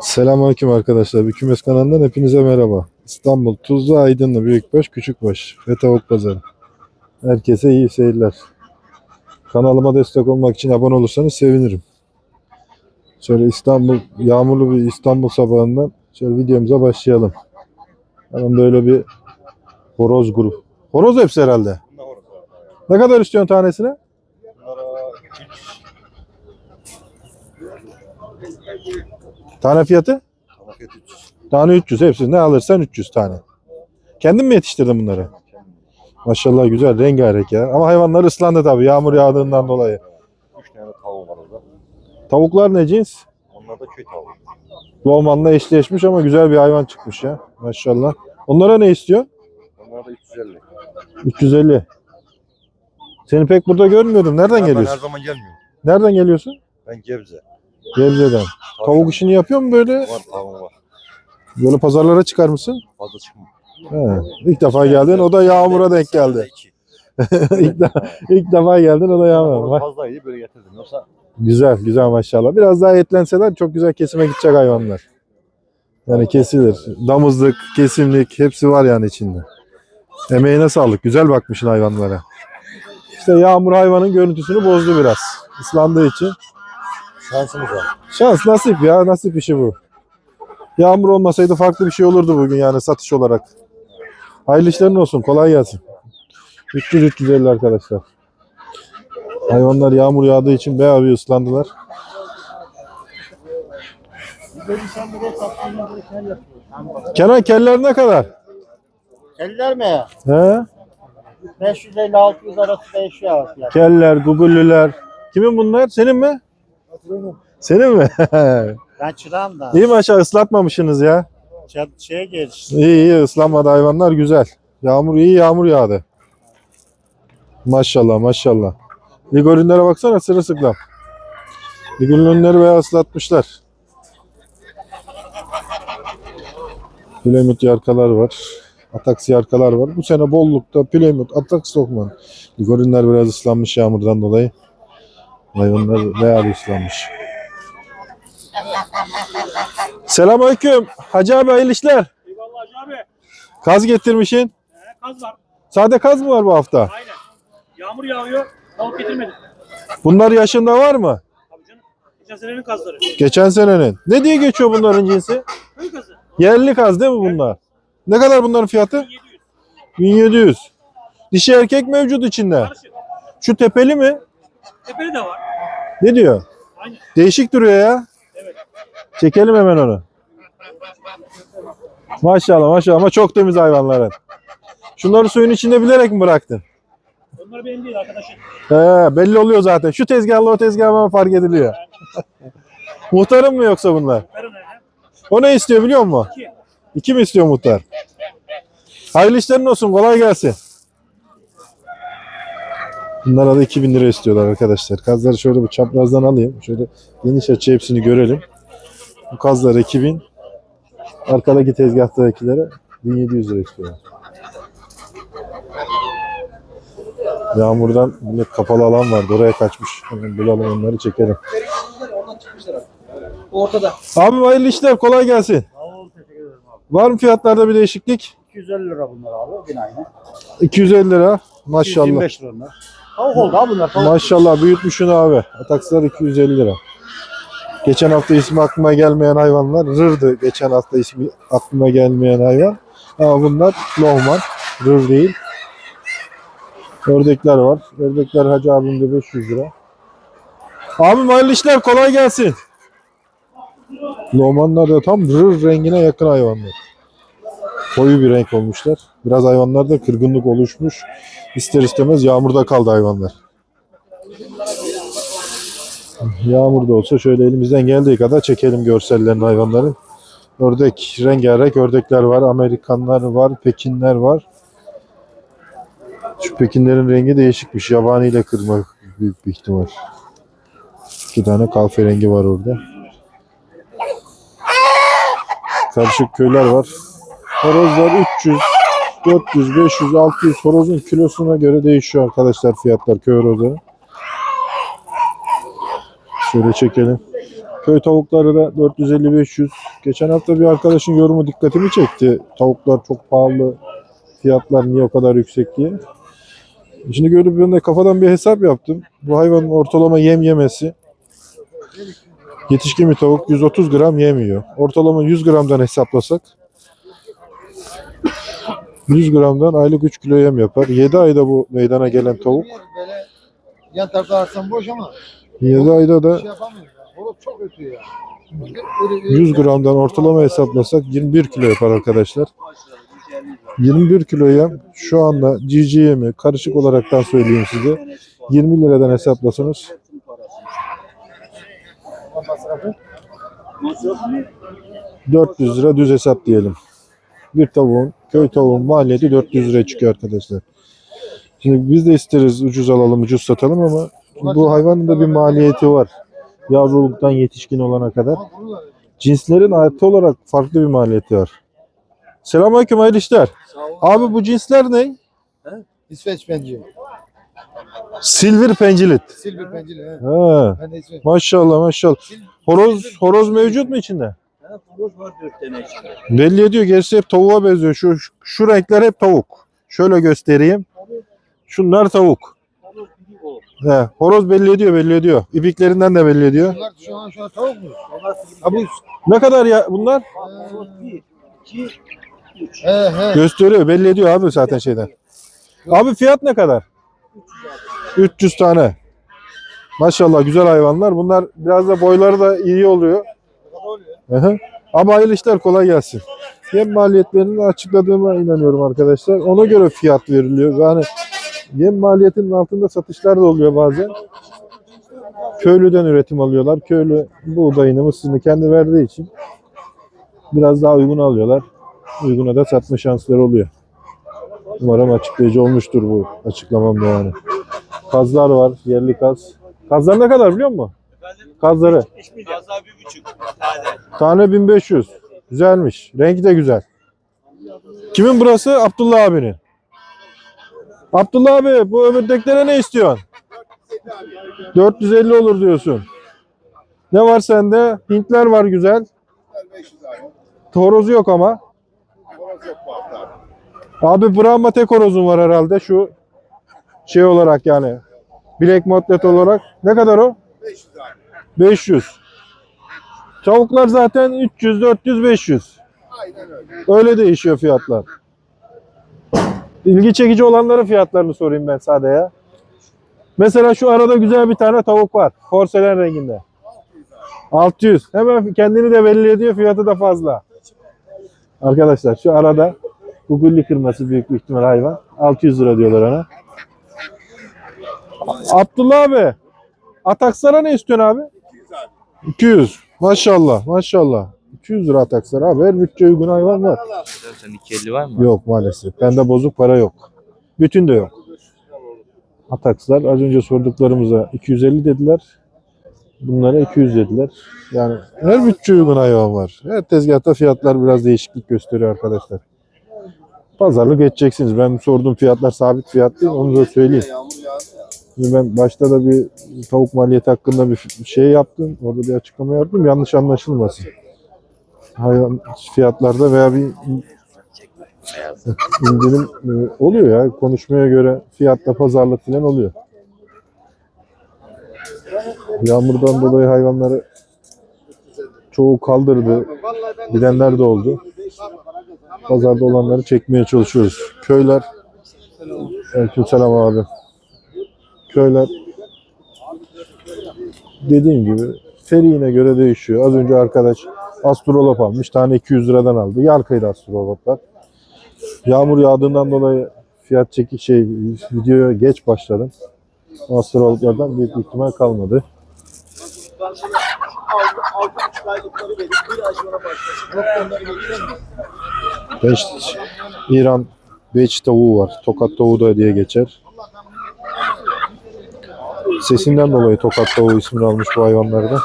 Selamünaleyküm arkadaşlar. Bir kümes kanalından hepinize merhaba. İstanbul, Tuzla, Aydınlı, Büyükbaş, Küçükbaş ve Tavuk Pazarı. Herkese iyi seyirler. Kanalıma destek olmak için abone olursanız sevinirim. Şöyle İstanbul, yağmurlu bir İstanbul sabahından şöyle videomuza başlayalım. Hemen böyle bir horoz grup. Horoz hepsi herhalde. Ne kadar istiyorsun tanesine? Tane fiyatı? Tane 300 hepsi. Ne alırsan 300 tane. Kendin mi yetiştirdin bunları? Maşallah güzel rengarenk ya. Ama hayvanlar ıslandı tabii yağmur yağdığından dolayı. Üç tane tavuğum var orada. Tavuklar ne cins? Onlar da köy tavuğu. Lohman'la eşleşmiş ama güzel bir hayvan çıkmış ya. Maşallah. Onlara ne istiyor? Onlar da 350. 350. Seni pek burada görmüyordum. Nereden Ben, ben her geliyorsun? zaman gelmiyorum. Nereden geliyorsun? Ben Gebze. Gebze'den. Tavuk işini yapıyor mu böyle? Var tavuğum var. Böyle pazarlara çıkar mısın? Fazla çıkmıyor. He. İlk defa geldin. O da yağmura denk geldi. İlk, de- ilk defa geldin. O da yağmur. Orada Bak. fazla iyi böyle getirdim. Yoksa Güzel, güzel maşallah. Biraz daha etlenseler çok güzel kesime gidecek hayvanlar. Yani kesilir. Damızlık, kesimlik hepsi var yani içinde. Emeğine sağlık. Güzel bakmışsın hayvanlara. İşte yağmur hayvanın görüntüsünü bozdu biraz. Islandığı için. Şansımız var. Şans nasip ya. Nasip işi bu. Yağmur olmasaydı farklı bir şey olurdu bugün yani satış olarak. Hayırlı işlerin olsun. Kolay gelsin. 300-350 arkadaşlar. Hayvanlar yağmur yağdığı için bayağı bir ıslandılar. Kenan keller ne kadar? Eller mi? He? 550-600 arası değişiyor. Keller, gugullüler. Kimin bunlar? Senin mi? Senin mi? Ben çırağım da. iyi maşallah ıslatmamışsınız ya. Çat şeye geç. İyi iyi ıslanmadı hayvanlar güzel. Yağmur iyi yağmur yağdı. Maşallah maşallah. Ligorinlere baksana sırılsıklam. Ligorinleri bayağı ıslatmışlar. Plymouth yarkalar var. Ataks yarkalar var. Bu sene bollukta Plymouth, Ataks Lokman. Ligorinler biraz ıslanmış yağmurdan dolayı. Hayvanlar bayağı ıslanmış. Selamünaleyküm. Hacı abi hayırlı işler. Eyvallah Hacı abi. Kaz getirmişsin. He, kaz var. Sade kaz mı var bu hafta? Aynen. Yağmur yağıyor. Tavuk getirmedim. Bunlar yaşında var mı? Abi canım. Geçen senenin kazları. Geçen senenin. Ne diye geçiyor bunların cinsi? Köy kazı. Yerli kaz değil mi bunlar? Ne kadar bunların fiyatı? 700. 1700. Dişi erkek mevcut içinde. Karışık. Şu tepeli mi? Tepeli de var. Ne diyor? Aynen. Değişik duruyor ya. Evet. Çekelim hemen onu. Maşallah maşallah ama çok temiz hayvanların. Şunları suyun içinde bilerek mi bıraktın? Onlar benim değil arkadaşım. He, belli oluyor zaten. Şu tezgahla o tezgah hemen fark ediliyor. Muhtarın mı yoksa bunlar? O ne istiyor biliyor musun? İki. İki mi istiyor muhtar? Hayırlı işlerin olsun. Kolay gelsin. Bunlara da 2000 lira istiyorlar arkadaşlar. Kazları şöyle bir çaprazdan alayım. Şöyle geniş açı hepsini görelim. Bu kazlar 2000. Arkadaki tezgahtadakilere 1700 lira istiyorlar. Yağmurdan millet kapalı alan vardı. Oraya kaçmış. Hemen bulalım onları çekelim. Ortada. Abi hayırlı işler. Kolay gelsin. Tamam teşekkür ederim abi. Var mı fiyatlarda bir değişiklik? 250 lira bunlar abi. Yine aynı. 250 lira. Maşallah. 125 lira. Tavuk oldu abi bunlar. Tavuk. Maşallah büyütmüşsün abi. Atakslar 250 lira. Geçen hafta ismi aklıma gelmeyen hayvanlar rırdı. Geçen hafta ismi aklıma gelmeyen hayvan. Ama bunlar lohman. Rır değil. Ördekler var. Ördekler Hacı abimde 500 lira. Abim hayırlı işler kolay gelsin. Lohmanlar da tam rır rengine yakın hayvanlar. Koyu bir renk olmuşlar. Biraz hayvanlarda kırgınlık oluşmuş. İster istemez yağmurda kaldı hayvanlar. Yağmur da olsa şöyle elimizden geldiği kadar çekelim görsellerini hayvanların. Ördek, rengarenk ördekler var, Amerikanlar var, Pekinler var. Şu Pekinlerin rengi değişikmiş. Yabani ile kırma büyük bir ihtimal. İki tane kahverengi var orada. Karışık köyler var. Horozlar 300, 400, 500, 600 horozun kilosuna göre değişiyor arkadaşlar fiyatlar köy horozu. Şöyle çekelim. Köy tavukları da 450-500. Geçen hafta bir arkadaşın yorumu dikkatimi çekti. Tavuklar çok pahalı. Fiyatlar niye o kadar yüksek diye. Şimdi görüp ben de kafadan bir hesap yaptım. Bu hayvanın ortalama yem yemesi yetişkin bir tavuk 130 gram yemiyor. Ortalama 100 gramdan hesaplasak 100 gramdan aylık 3 kilo yem yapar. 7 ayda bu meydana gelen tavuk. Böyle yan tarafta arsan boş ama 7 ayda da şey. Horoz çok ötüyor ya. 100 gramdan ortalama hesaplasak 21 kilo yapar arkadaşlar. 21 kilo yem şu anda GG yemi karışık olaraktan söyleyeyim size. 20 liradan hesaplasanız 400 lira düz hesap diyelim. Bir tavuğun, köy tavuğun maliyeti 400 liraya çıkıyor arkadaşlar. Şimdi biz de isteriz ucuz alalım, ucuz satalım ama bu hayvanın da bir maliyeti var. Yavruluktan yetişkin olana kadar. Cinslerin artı olarak farklı bir maliyeti var. Selamünaleyküm hayırlı işler. Abi bu cinsler ne? İsveç pencili. Silver pencilit. Silver pencili. He. Ha, Ben de İsveç. maşallah maşallah. Horoz horoz mevcut mu içinde? Horoz var dört tane işte. Belli ediyor. Gerisi hep tavuğa benziyor. Şu, şu, renkler hep tavuk. Şöyle göstereyim. Şunlar tavuk. He, horoz belli ediyor belli ediyor. İpiklerinden de belli ediyor. Bunlar şu an şu an tavuk mu? Ha bu Ne kadar ya bunlar? bir, iki, üç. He he. Gösteriyor belli ediyor abi zaten şeyden. Abi fiyat ne kadar? 300 tane. Maşallah güzel hayvanlar. Bunlar biraz da boyları da iyi oluyor. Hı. Ama hayırlı işler kolay gelsin. Yem maliyetlerini açıkladığıma inanıyorum arkadaşlar. Ona göre fiyat veriliyor. Yani yem maliyetinin altında satışlar da oluyor bazen. Köylüden üretim alıyorlar. Köylü buğdayını, mısırını kendi verdiği için biraz daha uygun alıyorlar. Uyguna da satma şansları oluyor. Umarım açıklayıcı olmuştur bu açıklamam yani. Kazlar var, yerli kaz. Kazlar ne kadar biliyor musun? Kazları. Fazla bir buçuk tane. Tane 1500. Güzelmiş. Rengi de güzel. Kimin burası? Abdullah abinin. Abdullah abi bu öbürdeklere ne istiyorsun? 450 olur diyorsun. Ne var sende? Hintler var güzel. Horozu yok ama. Abi Brahma tek horozun var herhalde şu şey olarak yani. Black Motlet olarak. Ne kadar o? 500. Tavuklar zaten 300, 400, 500. öyle. değişiyor fiyatlar. İlgi çekici olanların fiyatlarını sorayım ben sade ya. Mesela şu arada güzel bir tane tavuk var. Porselen renginde. 600. Hemen kendini de belli ediyor. Fiyatı da fazla. Arkadaşlar şu arada bu gulli kırması büyük bir ihtimal hayvan. 600 lira diyorlar ona. Abdullah abi. Ataksara ne istiyorsun abi? 200. Maşallah, maşallah. 200 lira taksar abi. Her bütçe uygun hayvan var. Sen 250 var mı? Yok maalesef. Bende bozuk para yok. Bütün de yok. Atakslar az önce sorduklarımıza 250 dediler. Bunlara 200 dediler. Yani her bütçe uygun hayvan var. Her tezgahta fiyatlar biraz değişiklik gösteriyor arkadaşlar. Pazarlık edeceksiniz. Ben sorduğum fiyatlar sabit fiyat değil. Onu da söyleyeyim. Şimdi ben başta da bir tavuk maliyeti hakkında bir şey yaptım. Orada bir açıklama yaptım. Yanlış anlaşılmasın. Hayvan fiyatlarda veya bir indirim e, oluyor ya. Konuşmaya göre fiyatta pazarlık falan oluyor. Yağmurdan dolayı hayvanları çoğu kaldırdı. Gidenler de oldu. Pazarda olanları çekmeye çalışıyoruz. Köyler Aleykümselam abi. Köyler dediğim gibi seriğine göre değişiyor. Az önce arkadaş astrolop almış. Tane 200 liradan aldı. Yarkaydı astroloplar. Yağmur yağdığından dolayı fiyat çeki şey videoya geç başladım. Astroloplardan büyük ihtimal kalmadı. Beş, İran beç tavuğu var. Tokat tavuğu da diye geçer. Sesinden dolayı tokat tavuğu ismini almış bu hayvanlarda.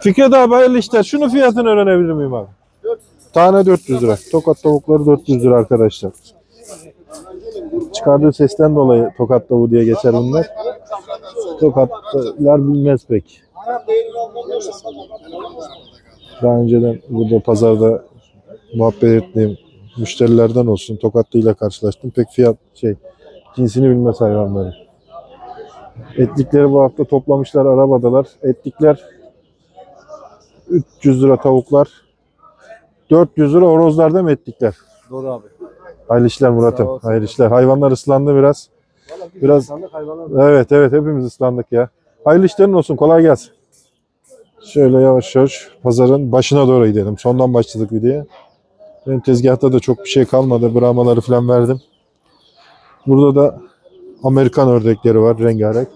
Fikret abi hayırlı işler. Şunun fiyatını öğrenebilir miyim abi? Tane 400 lira. Tokat tavukları 400 lira arkadaşlar. Çıkardığı sesten dolayı tokat tavuğu diye geçer bunlar. Tokatlar bilmez pek. Daha önceden burada pazarda muhabbet ettiğim müşterilerden olsun Tokatlı'yla karşılaştım. Pek fiyat şey cinsini bilmez hayvanların. Etlikleri bu hafta toplamışlar arabadalar. Etlikler 300 lira tavuklar. 400 lira horozlar değil mi etlikler? Doğru abi. Hayırlı işler Murat'ım. Hayırlı işler. Hayvanlar ıslandı biraz. Biraz Evet evet hepimiz ıslandık ya. Hayırlı işlerin olsun. Kolay gelsin. Şöyle yavaş yavaş pazarın başına doğru gidelim. Sondan başladık videoya. Benim tezgahta da çok bir şey kalmadı. Brahmaları falan verdim. Burada da Amerikan ördekleri var rengarenk.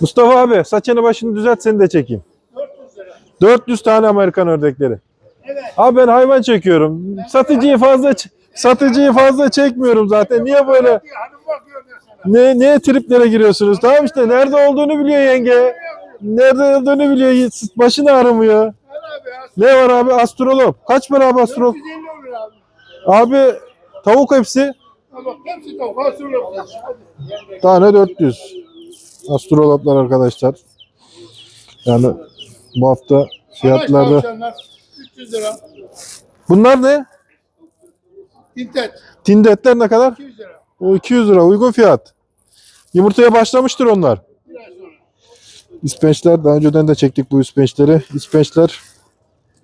Mustafa abi saçını başını düzelt seni de çekeyim. 400 tane Amerikan ördekleri. Abi ben hayvan çekiyorum. Satıcıyı fazla satıcıyı fazla çekmiyorum zaten. Niye böyle ne neye triplere giriyorsunuz? Tamam işte nerede olduğunu biliyor yenge. Nerede olduğunu biliyor. Başını aramıyor. Ne var abi astrolog? Kaç para abi astrolog? Abi tavuk hepsi. Tane 400. Astrologlar arkadaşlar. Yani bu hafta fiyatlarda 300 lira. Bunlar ne? İnternet Tindetler ne kadar? 200 lira. O 200 lira uygun fiyat. Yumurtaya başlamıştır onlar. İspençler daha önceden de çektik bu ispençleri. İspençler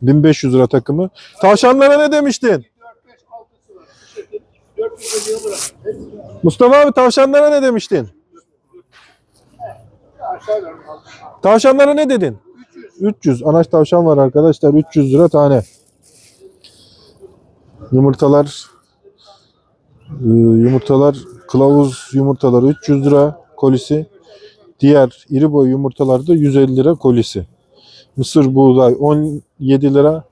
1500 lira takımı. Tavşanlara ne demiştin? 4 5 6'sı var. 400 lira bırak. Mustafa abi tavşanlara ne demiştin? Tavşanlara ne dedin? 300. Anaç tavşan var arkadaşlar. 300 lira tane. Yumurtalar e, yumurtalar kılavuz yumurtaları 300 lira kolisi. Diğer iri boy yumurtalar da 150 lira kolisi. Mısır buğday 17 lira.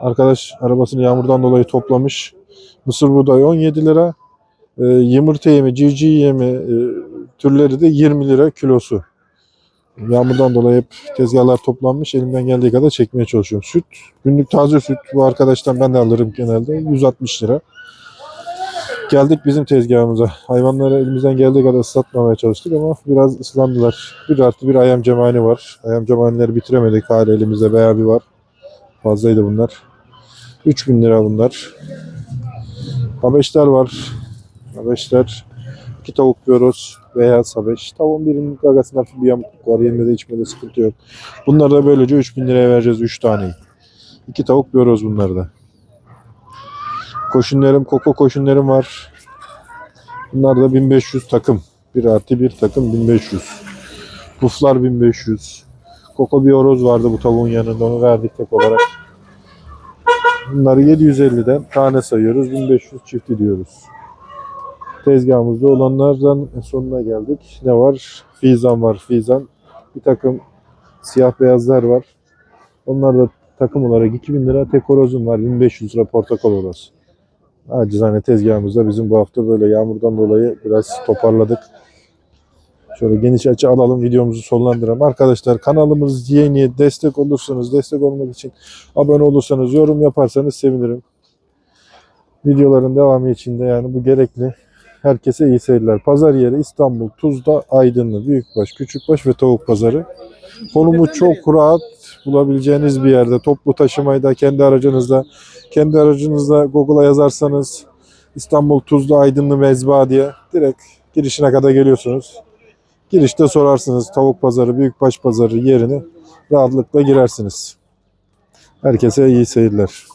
Arkadaş arabasını yağmurdan dolayı toplamış. Mısır buğday 17 lira. E, yumurta yemi, civciv yemi e, türleri de 20 lira kilosu. Yağmurdan dolayı hep tezgahlar toplanmış. Elimden geldiği kadar çekmeye çalışıyorum. Süt, günlük taze süt bu arkadaştan ben de alırım genelde. 160 lira. Geldik bizim tezgahımıza. Hayvanları elimizden geldiği kadar ıslatmamaya çalıştık ama biraz ıslandılar. Bir artı bir ayam cemani var. Ayam cemanileri bitiremedik. Hala elimizde bayağı bir var. Fazlaydı bunlar. 3000 lira bunlar. Habeşler var. Habeşler. İki tavuk biyoros, beyaz habeş. Tavuğun birinin gagasında bir yamukluk var. Yemede içmede sıkıntı yok. Bunları da böylece 3000 liraya vereceğiz 3 taneyi. İki tavuk biyoros bunlar da. Koşunlarım, koko koşunlarım var. Bunlar da 1500 takım. Bir artı bir takım 1500. Buflar 1500. Koko bir horoz vardı bu tavuğun yanında onu verdik tek olarak. Bunları 750'den tane sayıyoruz. 1500 çifti diyoruz tezgahımızda olanlardan sonuna geldik. Ne var? Fizan var. Fizan. Bir takım siyah beyazlar var. Onlar da takım olarak 2000 lira. Tek horozum var. 1500 lira portakal horoz. Acizane tezgahımızda bizim bu hafta böyle yağmurdan dolayı biraz toparladık. Şöyle geniş açı alalım videomuzu sonlandıralım. Arkadaşlar kanalımız yeni destek olursanız destek olmak için abone olursanız yorum yaparsanız sevinirim. Videoların devamı için de yani bu gerekli. Herkese iyi seyirler. Pazar yeri İstanbul, Tuzla, Aydınlı, Büyükbaş, Küçükbaş ve Tavuk Pazarı. Konumu çok rahat bulabileceğiniz bir yerde. Toplu taşımayı da kendi aracınızda, kendi aracınızda Google'a yazarsanız İstanbul, Tuzla, Aydınlı, Mezba diye direkt girişine kadar geliyorsunuz. Girişte sorarsınız Tavuk Pazarı, Büyükbaş Pazarı yerini rahatlıkla girersiniz. Herkese iyi seyirler.